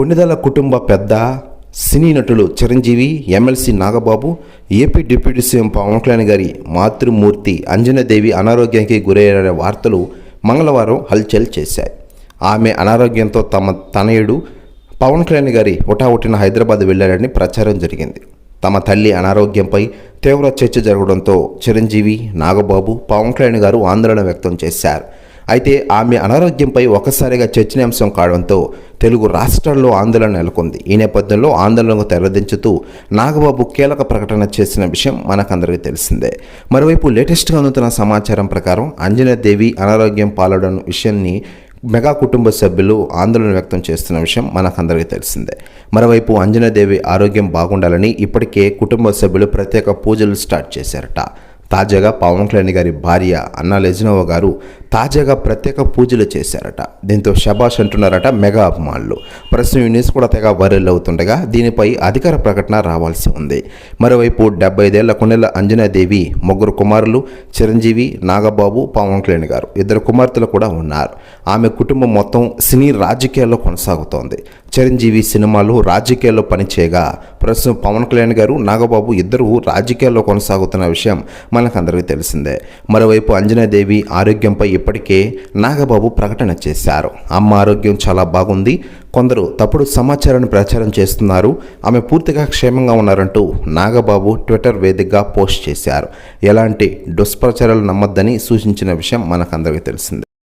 కొన్నిదల కుటుంబ పెద్ద సినీ నటులు Chiranjeevi MLC Nagababu AP deputy CM Pawan Kalyan గారి మాతృమూర్తి అంజనాదేవి అనారోగ్యానికి గురయ్యారనే వార్తలు మంగళవారం హల్చల్ చేశాయి. ఆమె అనారోగ్యంతో తమ తనయుడు పవన్ కళ్యాణ్ గారి హుటాహుటిన హైదరాబాద్ వెళ్ళారని ప్రచారం జరిగింది. తమ తల్లి అనారోగ్యంపై తీవ్ర చర్చ జరగడంతో చిరంజీవి నాగబాబు పవన్ కళ్యాణ్ గారు ఆందోళన వ్యక్తం చేశారు. అయితే ఆమె అనారోగ్యంపై ఒకసారిగా చర్చనీయాంశం కావడంతో తెలుగు రాష్ట్రాల్లో ఆందోళన నెలకొంది. ఈ నేపథ్యంలో ఆందోళనకు తెరదించుతూ నాగబాబు కీలక ప్రకటన చేసిన విషయం మనకందరికీ తెలిసిందే. మరోవైపు లేటెస్ట్గా అందుతున్న సమాచారం ప్రకారం అంజనాదేవి అనారోగ్యం పాలడం విషయాన్ని మెగా కుటుంబ సభ్యులు ఆందోళన వ్యక్తం చేస్తున్న విషయం మనకందరికీ తెలిసిందే. మరోవైపు అంజనాదేవి ఆరోగ్యం బాగుండాలని ఇప్పటికే కుటుంబ సభ్యులు ప్రత్యేక పూజలు స్టార్ట్ చేశారట. తాజాగా పవన్ కళ్యాణ్ గారి భార్య అన్నా లెజినోవా గారు తాజాగా ప్రత్యేక పూజలు చేశారట. దీంతో షబాష్ అంటున్నారట మెగా అభిమానులు. ప్రస్తుతం ఈ న్యూస్ కూడా తెగ వైరల్ అవుతుండగా దీనిపై అధికార ప్రకటన రావాల్సి ఉంది. మరోవైపు డెబ్బై ఐదేళ్ళ కొన్నెల అంజనాదేవి ముగ్గురు కుమారులు చిరంజీవి నాగబాబు పవన్ కళ్యాణ్ గారు ఇద్దరు కుమార్తెలు కూడా ఉన్నారు. ఆమె కుటుంబం మొత్తం సినీ రాజకీయాల్లో కొనసాగుతోంది. చిరంజీవి సినిమాలు రాజకీయాల్లో పనిచేయగా ప్రస్తుతం పవన్ కళ్యాణ్ గారు నాగబాబు ఇద్దరు రాజకీయాల్లో కొనసాగుతున్న విషయం మనకందరికీ తెలిసిందే. మరోవైపు అంజనాదేవి ఆరోగ్యంపై ఇప్పటికే నాగబాబు ప్రకటన చేశారు. అమ్మ ఆరోగ్యం చాలా బాగుంది. కొందరు తప్పుడు సమాచారాన్ని ప్రచారం చేస్తున్నారు. ఆమె పూర్తిగా క్షేమంగా ఉన్నారంటూ నాగబాబు ట్విట్టర్ వేదికగా పోస్ట్ చేశారు. ఎలాంటి దుష్ప్రచారాలు నమ్మొద్దని సూచించిన విషయం మనకందరికీ తెలిసిందే.